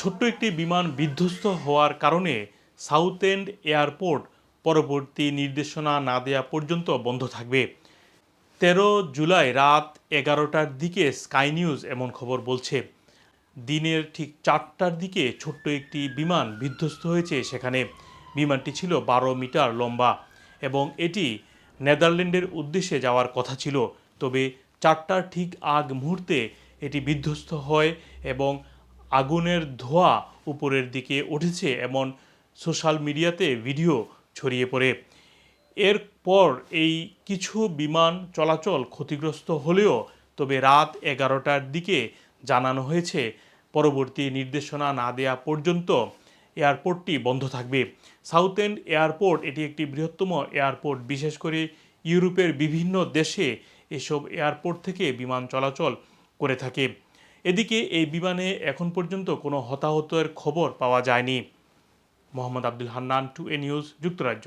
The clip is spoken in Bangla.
ছোট্ট একটি বিমান বিধ্বস্ত হওয়ার কারণে সাউথ এন্ড এয়ারপোর্ট পরবর্তী নির্দেশনা না দেওয়া পর্যন্ত বন্ধ থাকবে। তেরো জুলাই রাত এগারোটার দিকে স্কাই নিউজ এমন খবর বলছে। দিনের ঠিক চারটার দিকে ছোট্ট একটি বিমান বিধ্বস্ত হয়েছে সেখানে। বিমানটি ছিল বারো মিটার লম্বা এবং এটি নেদারল্যান্ডের উদ্দেশ্যে যাওয়ার কথা ছিল। তবে চারটার ঠিক আগ মুহূর্তে এটি বিধ্বস্ত হয় এবং আগুনের ধোঁয়া উপরের দিকে উঠেছে এমন সোশ্যাল মিডিয়াতে ভিডিও ছড়িয়ে পড়ে। এরপর এই কিছু বিমান চলাচল ক্ষতিগ্রস্ত হলেও তবে রাত এগারোটার দিকে জানানো হয়েছে, পরবর্তী নির্দেশনা না দেয়া পর্যন্ত এয়ারপোর্টটি বন্ধ থাকবে। সাউথ এন্ড এয়ারপোর্ট, এটি একটি বৃহত্তম এয়ারপোর্ট। বিশেষ করে ইউরোপের বিভিন্ন দেশে এসব এয়ারপোর্ট থেকে বিমান চলাচল করে থাকে। এদিকে এই বিমানে এখন পর্যন্ত কোনো হতাহতের খবর পাওয়া যায়নি। মোহাম্মদ আব্দুল হান্নান, টু এ নিউজ, যুক্তরাজ্য।